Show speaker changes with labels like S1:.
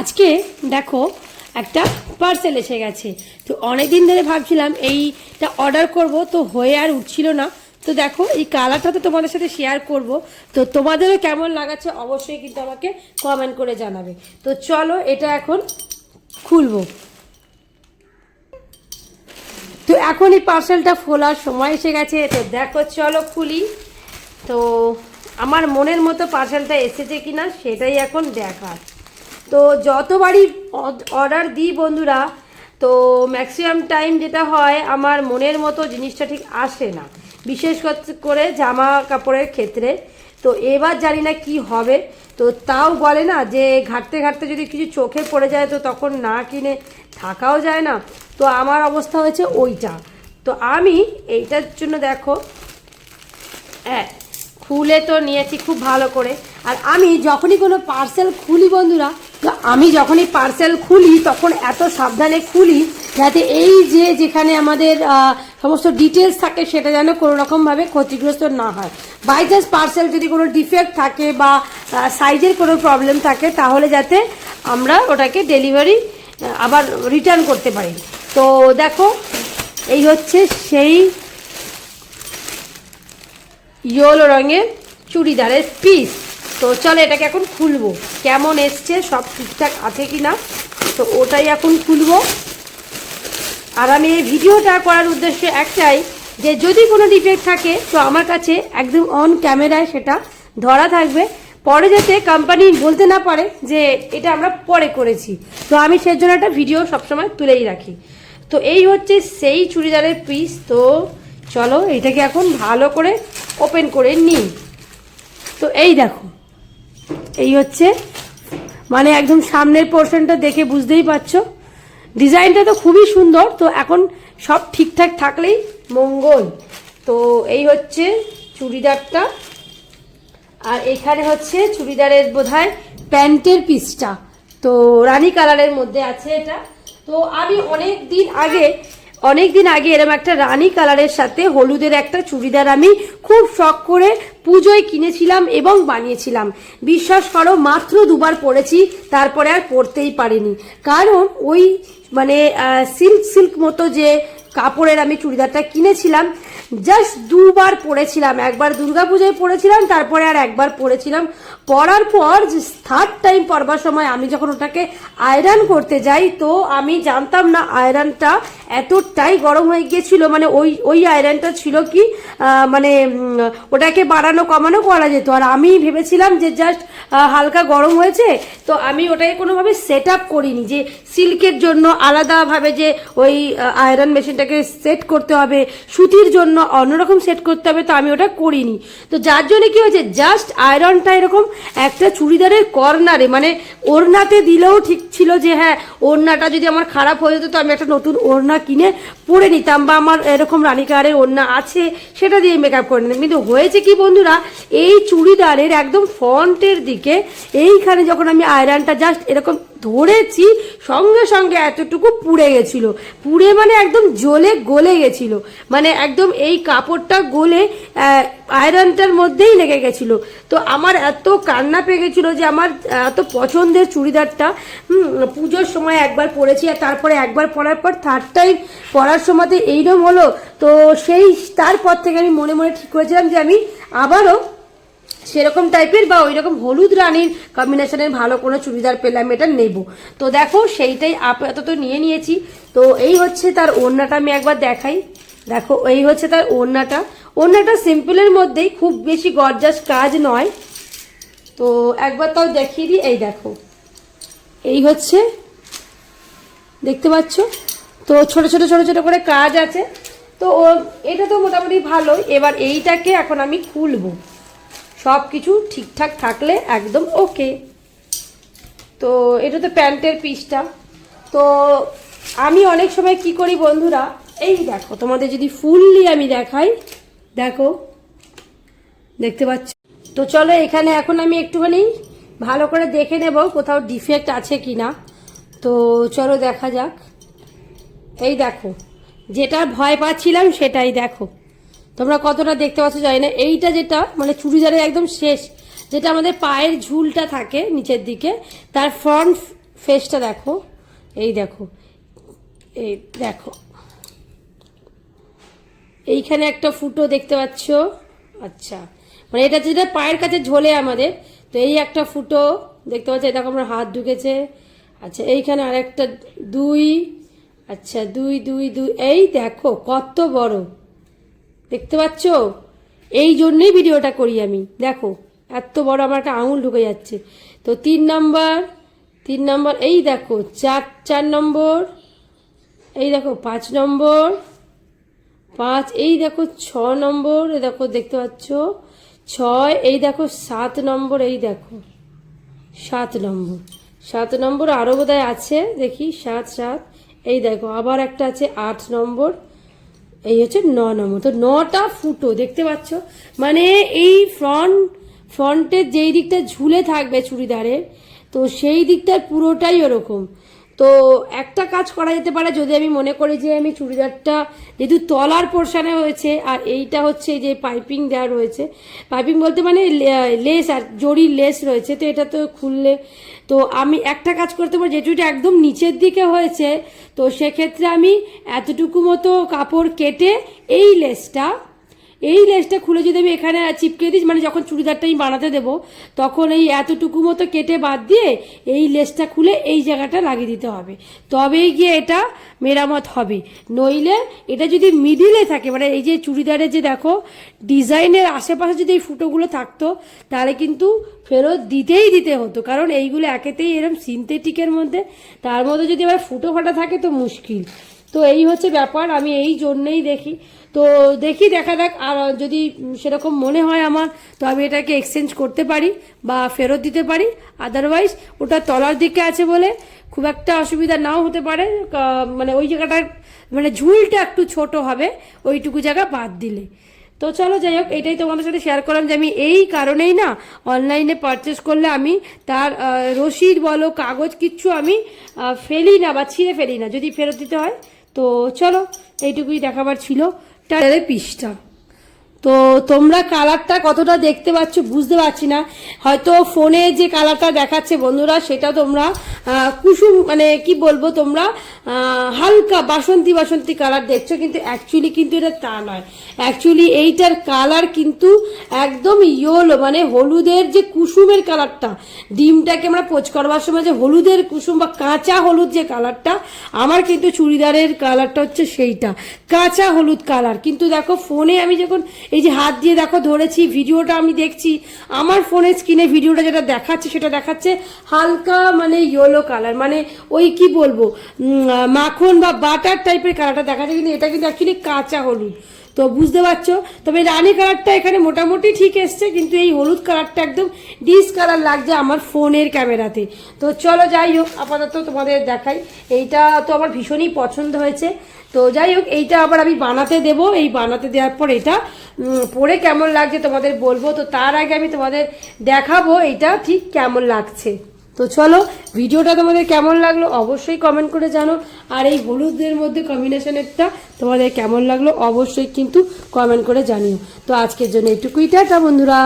S1: আজকে দেখো একটা পার্সেল এসে গেছে। তো অনেক দিন ধরে ভাবছিলাম এইটা অর্ডার করব, তো হয়ে আর উঠছিল না। তো দেখো, এই কালারটা তো তোমাদের সাথে শেয়ার করব। তো তোমাদেরও কেমন লাগাচ্ছে অবশ্যই কিন্তু আমাকে কমেন্ট করে জানাবে। তো চলো, এটা এখন খুলবো। তো এখন এই পার্সেলটা খোলার সময় এসে গেছে। তো দেখো, চলো খুলি। তো আমার মনের মতো পার্সেলটা এসেছে কিনা, সেটাই এখন দেখার। তো যতবারই অর্ডার দিই বন্ধুরা, তো ম্যাক্সিমাম টাইম যেটা হয়, আমার মনের মতো জিনিসটা ঠিক আসে না। বিশেষ করে জামা কাপড়ের ক্ষেত্রে। তো এবার জানি না কি হবে। তো তাও বলে না যে, ঘাটতে ঘাটতে যদি কিছু চোখে পড়ে যায়, তো তখন না কিনে থাকাও যায় না। তো আমার অবস্থা হয়েছে ওইটা। তো আমি এইটার জন্য দেখো হ্যাঁ খুলে তো নিয়েছি খুব ভালো করে। আর আমি যখনই কোনো পার্সেল খুলি বন্ধুরা তো আমি যখনই পার্সেল খুলি, তখন এত সাবধানে খুলি যাতে এই যে যেখানে আমাদের সমস্ত ডিটেলস থাকে, সেটা যেন কোনো রকমভাবে ক্ষতিগ্রস্ত না হয়। বাই চান্স পার্সেল যদি কোনো ডিফেক্ট থাকে বা সাইজের কোনো প্রবলেম থাকে, তাহলে যাতে আমরা ওটাকে ডেলিভারি আবার রিটার্ন করতে পারি। তো দেখো, এই হচ্ছে সেই ইয়েলো রঙের চুড়িদারের পিস তো চলো এটাকে এখন খুলবো। কেমন এসছে, সব ঠিকঠাক আছে কি না তো ওটাই এখন খুলবো। আর আমি এই ভিডিওটা করার উদ্দেশ্য একটাই যে, যদি কোনো ডিফেক্ট থাকে, তো আমার কাছে একদম অন ক্যামেরায় সেটা ধরা থাকবে। পরে যাতে কোম্পানি বলতে না পারে যে, এটা আমরা পরে করেছি। তো আমি সেই জন্য একটা ভিডিও সবসময় তুলেই রাখি। তো এই হচ্ছে সেই চুড়িদারের পিস তো চলো এটাকে এখন ভালো করে ওপেন করে নিই। তো এই দেখো। এই হচ্ছে মানে একদম সামনের পোর্শনটা দেখে বুঝতেই পারছ। ডিজাইনটা তো খুবই সুন্দর, তো এখন সব ঠিকঠাক থাকলেই মঙ্গল। তো এই হচ্ছে চুড়িদারটা। আর এখানে হচ্ছে চুড়িদারের বোধহয় প্যান্টের পিসটা। তো রানী কালারের মধ্যে আছে এটা। তো আমি অনেক দিন আগে অনেক দিন আগে এরকম একটা রানী কালারের সাথে হলুদের একটা চুড়িদার আমি খুব শখ করে পুজোয় কিনেছিলাম এবং বানিয়েছিলাম। বিশ্বাস করো, মাত্র দুবার পরেছি, তারপরে আর পরতেই পারিনি। কারণ ওই মানে সিল্ক সিল্ক মতো যে কাপড়ের আমি চুড়িদারটা কিনেছিলাম, জাস্ট দুবার পরেছিলাম। একবার দুর্গাপূজায় পরেছিলাম, তারপরে আর একবার পরেছিলাম। পরার পর যে থার্ড টাইম পরবার সময় আমি যখন ওটাকে আয়রন করতে যাই, তো আমি জানতাম না আয়রনটা এতটাই গরম হয়ে গিয়েছিল। মানে ওই ওই আয়রনটা ছিল কি মানে ওটাকে বাড়ানো, কমানো করা যেত। আর আমি ভেবেছিলাম যে জাস্ট হালকা গরম হয়েছে, তো আমি ওটাকে কোনোভাবে সেট আপ করিনি যে সিল্কের জন্য আলাদাভাবে যে ওই আয়রন মেশিনটাকে সেট করতে হবে, সুতির জন্য অন্যরকম সেট করতে হবে, তো আমি ওটা করিনি। তো যার জন্য কি হয়েছে জাস্ট আয়রনটা এরকম একটা চুড়িদারের কর্নারে মানে ওড়নাতে দিলেও ঠিক ছিল যে হ্যাঁ ওড়নাটা যদি আমার খারাপ হয়ে যেত, তো আমি একটা নতুন ওড়না কিনে পরে নিতাম বা আমার এরকম রানী কালারের ওড়না আছে, সেটা দিয়ে মেকআপ করে নিতাম। কিন্তু হয়েছে কি বন্ধুরা, এই চুড়িদারের একদম ফ্রন্টের দিকে, এইখানে যখন আমি আয়রনটা জাস্ট এরকম ধরেছি, সঙ্গে সঙ্গে এতটুকু পুড়ে গেছিল। পুড়ে মানে একদম জ্বলে গলে গেছিল। মানে একদম এই কাপড়টা গলে আয়রনটার মধ্যেই লেগে গেছিল। তো আমার এত কান্না পেয়ে গেছিল যে আমার এত পছন্দের চুড়িদারটা পুজোর সময় একবার পরেছি আর তারপরে একবার পরার পর থার্ড টাইম পরার সময়তে এইরকম হলো। তো সেই, তারপর থেকে আমি মনে মনে ঠিক করেছিলাম যে আমি আবারও সেরকম টাইপের বা ওই রকম হলুদ রানীর কম্বিনেশনের ভালো কোনো চুড়িদার পেলাম এটা নেব। তো দেখো, সেইটাই আপাতত নিয়ে নিয়েছি। তো এই হচ্ছে তার ওড়নাটা, আমি একবার দেখাই। দেখো, এই হচ্ছে তার ওড়নাটা। ওড়নাটা সিম্পলের মধ্যেই, খুব বেশি গরজাস কাজ নয়। তো একবার তাও দেখিয়ে দিই, এই দেখো। এই হচ্ছে, দেখতে পাচ্ছ? তো ছোট ছোট ছোট ছোট করে কাজ আছে। তো এটা তো মোটামুটি ভালোই। এবার এইটাকে এখন আমি খুলবো। সব কিছু ঠিকঠাক থাকলে একদম ওকে। তো এটা তো প্যান্টের পিসটা। তো আমি অনেক সময় কি করি বন্ধুরা, এই দেখো, তোমাদের যদি ফুললি আমি দেখাই, দেখো, দেখতে পাচ্ছ? তো চলো এখানে এখন আমি একটুখানি ভালো করে দেখে নেব কোথাও ডিফেক্ট আছে কি না তো চলো দেখা যাক। এই দেখো, যেটা ভয় পাচ্ছিলাম সেটাই দেখো। তোমরা কতটা দেখতে পাচ্ছ জানি না। এইটা যেটা মানে চুড়িদারের একদম শেষ, যেটা আমাদের পায়ের ঝুলটা থাকে নিচের দিকে, তার ফ্রন্ট ফেসটা দেখো। এই দেখো। এই দেখো। এইখানে একটা ফুটো দেখতে পাচ্ছ? আচ্ছা। মানে এটা যেটা পায়ের কাছে ঝোলে আমাদের, তো এই একটা ফুটো দেখতে পাচ্ছ? দেখো আমার হাত ঢুকেছে। আচ্ছা এইখানে আরেকটা, দুই আচ্ছা দুই দুই দুই, এই দেখো, কত বড়। দেখতে পাচ্ছ? এই জন্যই ভিডিওটা করি আমি। দেখো, এত বড় আমার একটা আঙুল ঢুকে যাচ্ছে। তো তিন নাম্বার তিন নাম্বার, এই দেখো, চার চার নম্বর, এই দেখো, পাঁচ নম্বর, পাঁচ, এই দেখো, ছ নম্বর, এই দেখো, দেখতে পাচ্ছ? ছয়, এই দেখো, সাত নম্বর, এই দেখো, সাত নম্বর সাত নম্বর আরও বোধহয় আছে, দেখি, সাত সাত, এই দেখো, আবার একটা আছে, আট নম্বর এই হচ্ছে ন নম্বর। তো নটা ফুটো, দেখতে পাচ্ছ? মানে এই ফ্রন্ট ফ্রন্টের যেই দিকটা ঝুলে থাকবে চুড়িদারের, তো সেই দিকটার পুরোটাই ওরকম। তো একটা কাজ করা যেতে পারে, যদি আমি মনে করি যে আমি চুড়িদারটা যেহেতু তলার পোর্শনে হয়েছে, আর এইটা হচ্ছে যে পাইপিং দেওয়া রয়েছে। পাইপিং বলতে মানে লেস আর জড়ির লেস রয়েছে, তো এটা তো খুললে। তো আমি একটা কাজ করতে পারি যেটুকুটা একদম নিচের দিকে হয়েছে, তো সেক্ষেত্রে আমি এতটুকু মতো কাপড় কেটে এই লেসটা এই লেসটা খুলে যদি আমি এখানে চিপকে দিই মানে যখন চুড়িদারটা আমি বানাতে দেবো, তখন এই এতটুকু মতো কেটে বাদ দিয়ে এই লেসটা খুলে এই জায়গাটা লাগিয়ে দিতে হবে। তবেই গিয়ে এটা মেরামত হবে। নইলে এটা যদি মিডিলে থাকে মানে এই যে চুড়িদারের যে দেখো, ডিজাইনের আশেপাশে যদি এই ফুটোগুলো থাকতো, তাহলে কিন্তু ফেরত দিতেই দিতে হতো। কারণ এইগুলো একেতেই এরকম সিনথেটিকের মধ্যে, তার মধ্যে যদি আবার ফুটো ফাটা থাকে তো মুশকিল। তো এই হচ্ছে ব্যাপার, আমি এই জন্যেই দেখি। তো দেখি, দেখা যাক, আর যদি সেরকম মনে হয় আমার, তো আমি এটাকে এক্সচেঞ্জ করতে পারি বা ফেরত দিতে পারি। আদারওয়াইজ ওটা তলার দিকে আছে বলে খুব একটা অসুবিধা নাও হতে পারে। মানে ওই জায়গাটার মানে ঝুলটা একটু ছোট হবে, ওইটুকু জায়গা বাদ দিলে। তো চলো, যাই হোক, এটাই তোমাদের সাথে শেয়ার করলাম যে আমি এই কারণেই না অনলাইনে পারচেস করলে আমি তার রসিদ বলো, কাগজ কিচ্ছু আমি ফেলি না বা ছিঁড়ে ফেলি না, যদি ফেরত দিতে হয়। তো চলো এইটুকুই দেখাবার ছিল। টারের পিসটা তো তোমরা কালারটা কতটা দেখতে পাচ্ছ বুঝতে পারছি না। হয়তো ফোনে যে কালারটা দেখাচ্ছে বন্ধুরা, সেটা তোমরা কুসুম মানে কি বলব তোমরা হালকা বাসন্তী বাসন্তী কালার দেখছ, কিন্তু অ্যাকচুয়ালি কিন্তু এটা তা নয়। অ্যাকচুয়ালি এইটার কালার কিন্তু একদম ইয়োলো মানে হলুদের যে কুসুমের কালারটা, ডিমটাকে আমরা পোচ করবার সময় যে হলুদের কুসুম বা কাঁচা হলুদ যে কালারটা, আমার কিন্তু চুড়িদারের কালারটা হচ্ছে সেইটা, কাঁচা হলুদ কালার। কিন্তু দেখো, ফোনে আমি যখন এই যে হাত দিয়ে দেখো ধরেছি, ভিডিওটা আমি দেখছি, আমার ফোনের স্ক্রিনে ভিডিওটা যেটা দেখাচ্ছে সেটা দেখাচ্ছে হালকা মানে ইয়েলো কালার মানে ওই কি বলব মাখন বা বাটার টাইপের কালারটা দেখাচ্ছে, কিন্তু এটা কিন্তু অ্যাকচুয়ালি কাঁচা হলুদ। তো বুঝতে পারছ? তবে রানী কালারটা এখানে মোটামুটি ঠিক এসছে, কিন্তু এই হলুদ কালারটা একদম ডিস কালার লাগছে আমার ফোনের ক্যামেরাতে। তো চলো যাই হোক, আপাতত তোমাদের দেখাই। এইটা তো আমার ভীষণই পছন্দ হয়েছে। তো যাই হোক, এইটা আবার আমি বানাতে দেব। এই বানাতে দেওয়ার পর এটা পরে কেমন লাগছে তোমাদের বলব। তো তার আগে আমি তোমাদের দেখাবো এটা ঠিক কেমন লাগছে। তো চলো, ভিডিওটা তোমাদের কেমন লাগল অবশ্যই কমেন্ট করে জানো। আর এই হলুদের মধ্যে কম্বিনেশনেরটা তোমাদের কেমন লাগল অবশ্যই কিন্তু কমেন্ট করে জানিও। তো আজকের জন্য এটুকুই, টাটা বন্ধুরা।